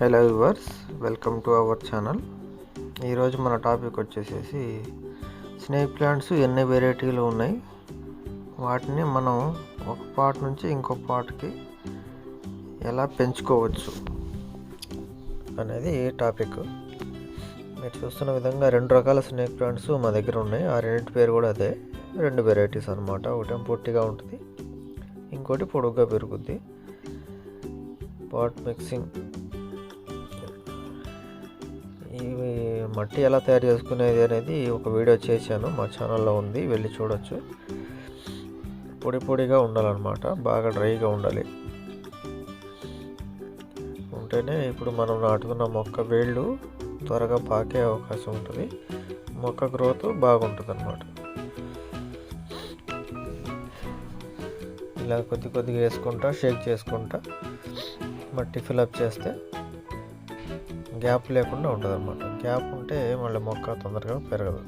Hello viewers welcome to our channel ఈరోజు మన topic వచ్చేసేసి స్నేక్ ప్లాంట్స్ ఎన్ని వెరైటీలు ఉన్నాయి? వాటిని మనం ఒక పార్ట్ నుంచి ఇంకో పార్ట్కి ఎలా పెంచుకోవచ్చు అనేది టాపిక్ మీరు చూస్తున్న విధంగా రెండు రకాల స్నేక్ ప్లాంట్స్ మా దగ్గర ఉన్నాయి. ఆ రెండింటి పేరు కూడా అదే. రెండు వెరైటీస్ అనమాట ఒకటేం పొట్టిగా ఉంటుంది ఇంకోటి పొడుగ్గా పెరుగుద్ది. పాట్ మిక్సింగ్ ఇవి మట్టి ఎలా తయారు చేసుకునేది అనేది ఒక వీడియో చేశాను. మా ఛానల్లో ఉంది వెళ్ళి చూడొచ్చు. పొడి పొడిగా ఉండాలన్నమాట బాగా డ్రైగా ఉండాలి. ఉంటేనే ఇప్పుడు మనం నాటుకున్న మొక్క వేళ్ళు త్వరగా పాకే అవకాశం ఉంటుంది. మొక్క గ్రోత్ బాగుంటుంది అన్నమాట ఇలా కొద్ది కొద్దిగా వేసుకుంటా షేక్ చేసుకుంటా మట్టి ఫిలప్ చేస్తే గ్యాప్ లేకుండా ఉంటుంది అనమాట గ్యాప్ ఉంటే మళ్ళీ మొక్క తొందరగా పెరగదు.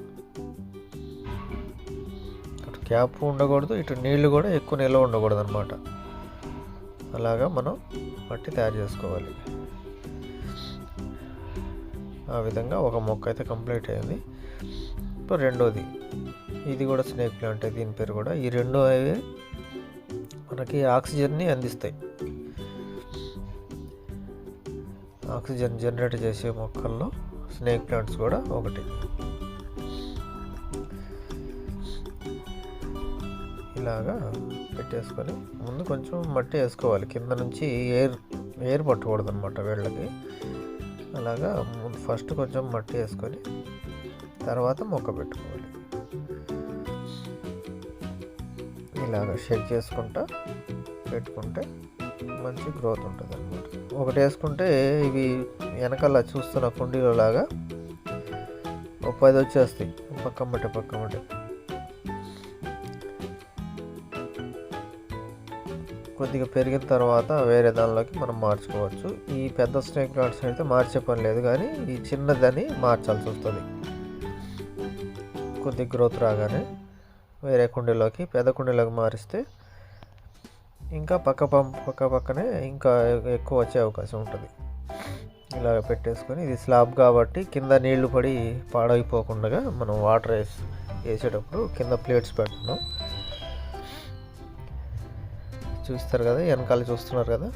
అటు గ్యాప్ ఉండకూడదు ఇటు నీళ్ళు కూడా ఎక్కువ నిల్వ ఉండకూడదు అనమాట అలాగా మనం మట్టి తయారు చేసుకోవాలి. ఆ విధంగా ఒక మొక్క అయితే కంప్లీట్ అయింది. ఇప్పుడు రెండోది. ఇది కూడా స్నేక్ ప్లాంట్ దీని పేరు కూడా. ఈ రెండో అవి మనకి ఆక్సిజన్ని అందిస్తాయి. ఆక్సిజన్ జనరేట్ చేసే మొక్కల్లో స్నేక్ ప్లాంట్స్ కూడా ఒకటి. ఇలాగా పెట్టేసుకొని ముందు కొంచెం మట్టి వేసుకోవాలి. కింద నుంచి ఎయిర్ ఎయిర్ పట్టకూడదు అనమాట వీళ్ళకి. అలాగా ముందు ఫస్ట్ కొంచెం మట్టి వేసుకొని తర్వాత మొక్క పెట్టుకోవాలి. ఇలాగ షేక్ చేసుకుంటా పెట్టుకుంటే మంచి గ్రోత్ ఉంటుంది అనమాట ఒకటి వేసుకుంటే ఇవి వెనకాల చూస్తున్న కుండీలో లాగా ఒక పది వచ్చేస్తాయి. పక్కమ్మటే పక్కమ్మటే. కొద్దిగా పెరిగిన తర్వాత వేరే దానిలోకి మనం మార్చుకోవచ్చు. ఈ పెద్ద స్నేక్ ప్లాంట్స్ అయితే మార్చే పని లేదు కానీ ఈ చిన్నదని మార్చాల్సి వస్తుంది. కొద్ది గ్రోత్ రాగానే వేరే కుండీలోకి పెద్ద కుండీలోకి మారిస్తే ఇంకా పక్క పక్క పక్కనే ఇంకా ఎక్కువ వచ్చే అవకాశం ఉంటుంది. ఇలా పెట్టేసుకొని ఇది స్లాబ్ కాబట్టి కింద నీళ్ళు పడి పాడైపోకుండా మనం వాటర్ వేసి వేసేటప్పుడు కింద ప్లేట్స్ పెడుతున్నాం. చూస్తారు కదా వెనకాల చూస్తున్నారు కదా?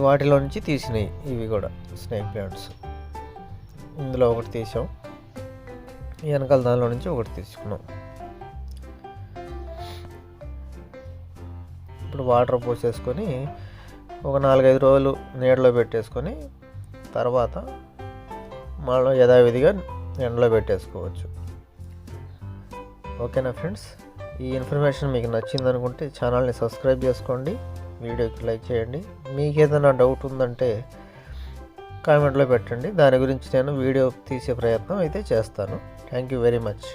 వాటిలో నుంచి తీసినాయి ఇవి కూడా స్నేక్ ప్లాంట్స్. ఇందులో ఒకటి తీసాం. వెనకాల దానిలో నుంచి ఒకటి తీసుకున్నాం. ఇప్పుడు వాటర్ పోసేసుకొని ఒక నాలుగైదు రోజులు నీడలో పెట్టేసుకొని తర్వాత మళ్ళీ యథావిధిగా ఎండలో పెట్టేసుకోవచ్చు. ఓకేనా ఫ్రెండ్స్? ఈ ఇన్ఫర్మేషన్ మీకు నచ్చింది అనుకుంటే ఛానల్ని సబ్స్క్రైబ్ చేసుకోండి వీడియోకి లైక్ చేయండి. మీకు ఏదైనా డౌట్ ఉందంటే కామెంట్లో పెట్టండి. దాని గురించి నేను వీడియో తీసే ప్రయత్నం అయితే చేస్తాను. Thank you very much.